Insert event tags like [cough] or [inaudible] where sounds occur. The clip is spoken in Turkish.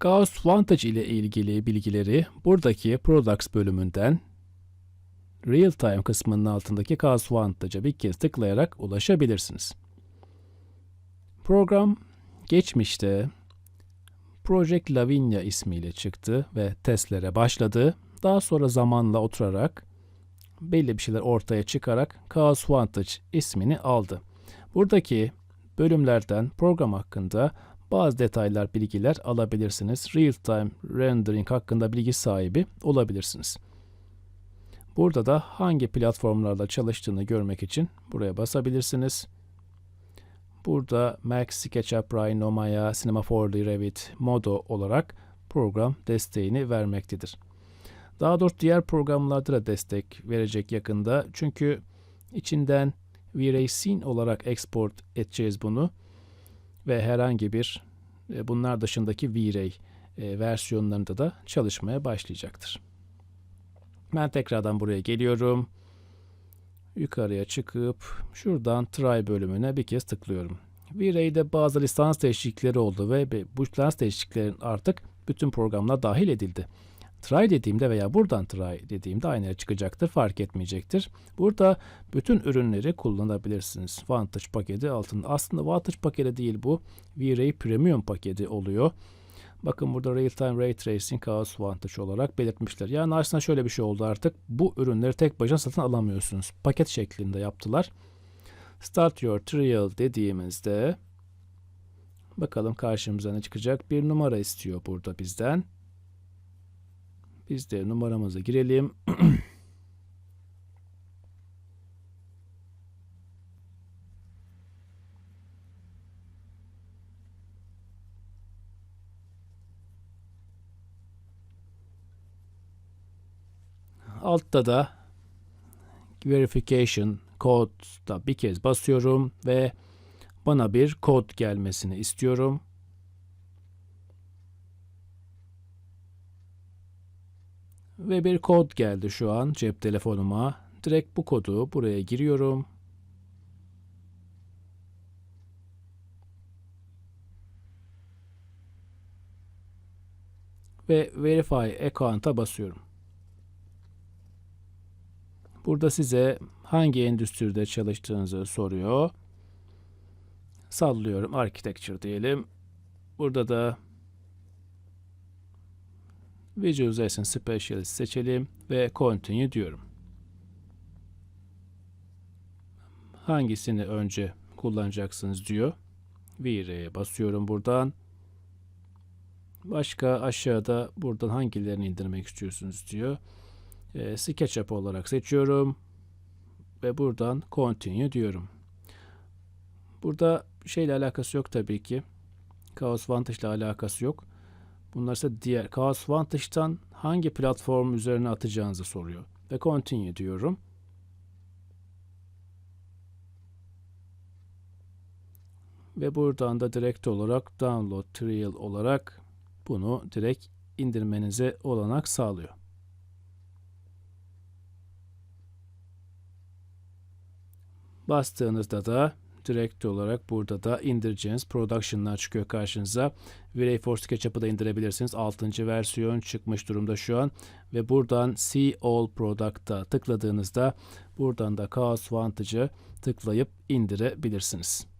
Gauss Vantage ile ilgili bilgileri buradaki Products bölümünden Real Time kısmının altındaki Gauss Vantage'a bir kez tıklayarak ulaşabilirsiniz. Program geçmişte Project Lavinia ismiyle çıktı ve testlere başladı. Daha sonra zamanla oturarak belli bir şeyler ortaya çıkarak Chaos Vantage ismini aldı. Buradaki bölümlerden program hakkında bazı detaylar, bilgiler alabilirsiniz. Real-time rendering hakkında bilgi sahibi olabilirsiniz. Burada da hangi platformlarda çalıştığını görmek için buraya basabilirsiniz. Burada Max, SketchUp, Rhino, Maya, Cinema 4D, Revit, Modo olarak program desteğini vermektedir. Daha doğrusu diğer programlarda da destek verecek yakında. Çünkü içinden V-Ray Scene olarak export edeceğiz bunu. Ve herhangi bir e, bunlar dışındaki V-Ray e, versiyonlarında da çalışmaya başlayacaktır. Ben tekrardan buraya geliyorum. Yukarıya çıkıp şuradan Try bölümüne bir kez tıklıyorum. V-Ray'de bazı lisans değişiklikleri oldu ve bu lisans değişikliklerin artık bütün programlar dahil edildi. Try dediğimde veya buradan try dediğimde aynı yere çıkacaktır. Fark etmeyecektir. Burada bütün ürünleri kullanabilirsiniz. Vantage paketi altında. Aslında Vantage paketi değil bu. V-Ray Premium paketi oluyor. Bakın burada Real Time Ray Tracing Chaos Vantage olarak belirtmişler. Yani aslında şöyle bir şey oldu artık. Bu ürünleri tek başına satın alamıyorsunuz. Paket şeklinde yaptılar. Start Your Trial dediğimizde bakalım karşımıza ne çıkacak. Bir numara istiyor burada bizden. Biz de numaramızı girelim. [clears throat] Altta da verification code'da bir kez basıyorum ve bana bir kod gelmesini istiyorum. Ve bir kod geldi şu an cep telefonuma. Direkt bu kodu buraya giriyorum. Ve Verify Account'a basıyorum. Burada size hangi endüstride çalıştığınızı soruyor. Sallıyorum Architecture diyelim. Burada da Visualization Specialist seçelim ve Continue diyorum. Hangisini önce kullanacaksınız diyor. V-Ray'e basıyorum buradan. Başka aşağıda buradan hangilerini indirmek istiyorsunuz diyor. E, SketchUp olarak seçiyorum. Ve buradan Continue diyorum. Burada şeyle alakası yok tabii ki. Chaos Vantage ile alakası yok. Bunlar ise diğer Chaos Vantage'tan hangi platform üzerine atacağınızı soruyor. Ve Continue diyorum. Ve buradan da direkt olarak Download Trial olarak bunu direkt indirmenize olanak sağlıyor. Bastığınızda da direkt olarak burada da indireceğiniz production'lar çıkıyor karşınıza. V-Ray for SketchUp'ı da indirebilirsiniz. 6. versiyon çıkmış durumda şu an. Ve buradan See All Product'a tıkladığınızda buradan da Chaos Vantage'ı tıklayıp indirebilirsiniz.